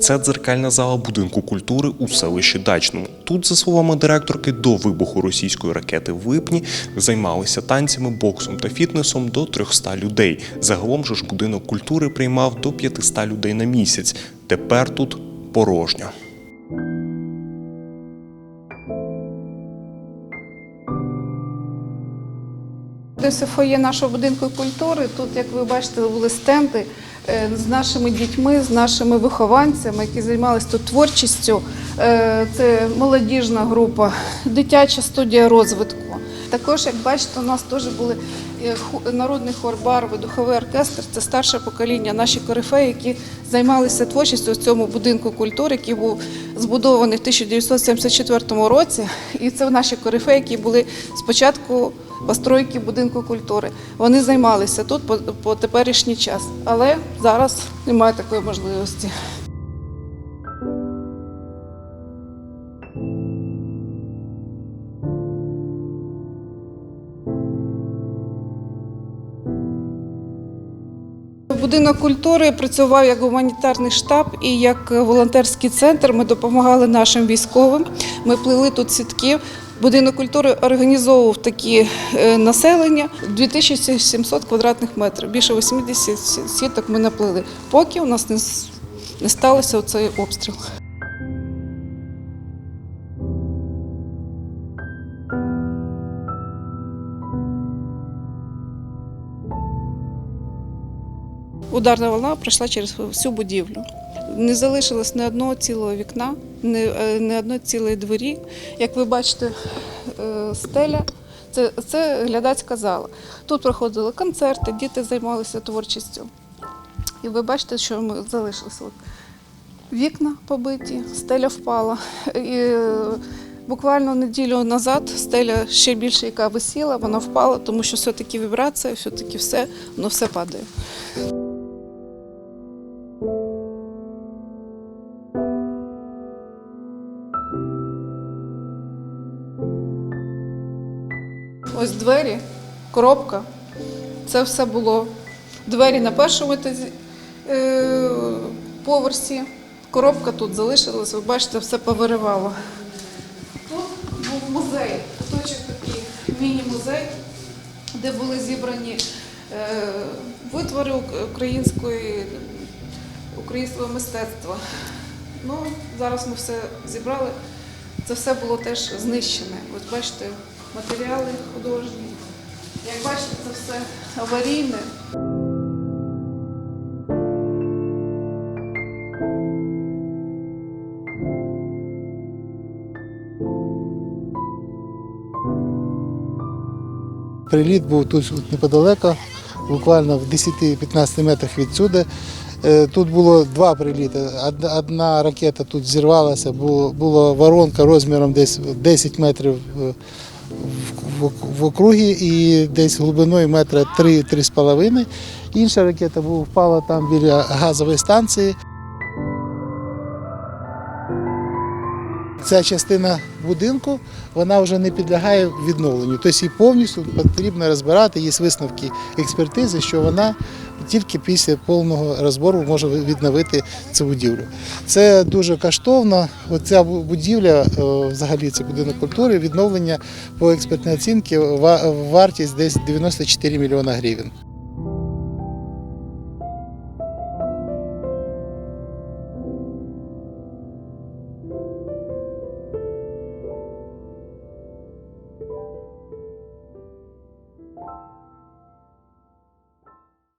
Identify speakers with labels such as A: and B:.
A: Це дзеркальна зала будинку культури у селищі Дачному. Тут, за словами директорки, до вибуху російської ракети в липні займалися танцями, боксом та фітнесом до 300 людей. Загалом же ж будинок культури приймав до 500 людей на місяць. Тепер тут порожньо.
B: У фоє нашого будинку культури. Тут, як ви бачите, були стенди е, з нашими дітьми, з нашими вихованцями, які займалися тут творчістю. Е, Це молодіжна група, дитяча студія розвитку. Також, як бачите, у нас теж були е, народний хор барви, духовий оркестр. Це старше покоління, наші корифеї, які займалися творчістю в цьому будинку культури, який був збудований в 1974 році. І це наші корифеї, які були спочатку постройки будинку культури. Вони займалися тут по, по теперішній час, але зараз немає такої можливості. Будинок культури працював як гуманітарний штаб і як волонтерський центр. Ми допомагали нашим військовим. Ми плели тут сітки. Будинок культури організовував такі е, населення 2700 квадратних метрів. Більше 80 сіток ми наплели, поки у нас не сталося цей обстріл. Ударна волна пройшла через всю будівлю. Не залишилось ні одного цілого вікна, е, ні одної цілої двері. Як ви бачите, е, стеля це, це глядацька зала. Тут проходили концерти, діти займалися творчістю. І ви бачите, що ми залишилися. Вікна побиті, стеля впала. І е, буквально неділю назад стеля ще більше, яка висіла, вона впала, тому що все-таки вібрація, все-таки все, воно все падає. Ось двері, коробка. Це все було. Двері на першому е, поверсі. Коробка тут залишилась, ви бачите, все повиривало. Тут був музей, куточок такий міні-музей, де були зібрані е, витвори української, українського мистецтва. Ну, зараз ми все зібрали. Це все було теж знищене. Ось бачите, матеріали художні. Як бачите, це все аварійне.
C: Приліт був тут неподалеко, буквально в 10-15 метрах відсюди. Е, Тут було два приліти. Одна- ракета тут зірвалася, була воронка розміром десь 10 метрів е, в, округі і десь глибиною метра 3-3,5. Інша ракета впала там біля газової станції. Ця частина будинку вона вже не підлягає відновленню. Тобто її повністю потрібно розбирати. Є висновки експертизи, що вона тільки після повного розбору може відновити цю будівлю. Це дуже коштовно. Оця будівля, е, взагалі це будинок культури, відновлення по експертній оцінці вартість десь 94 мільйона гривень.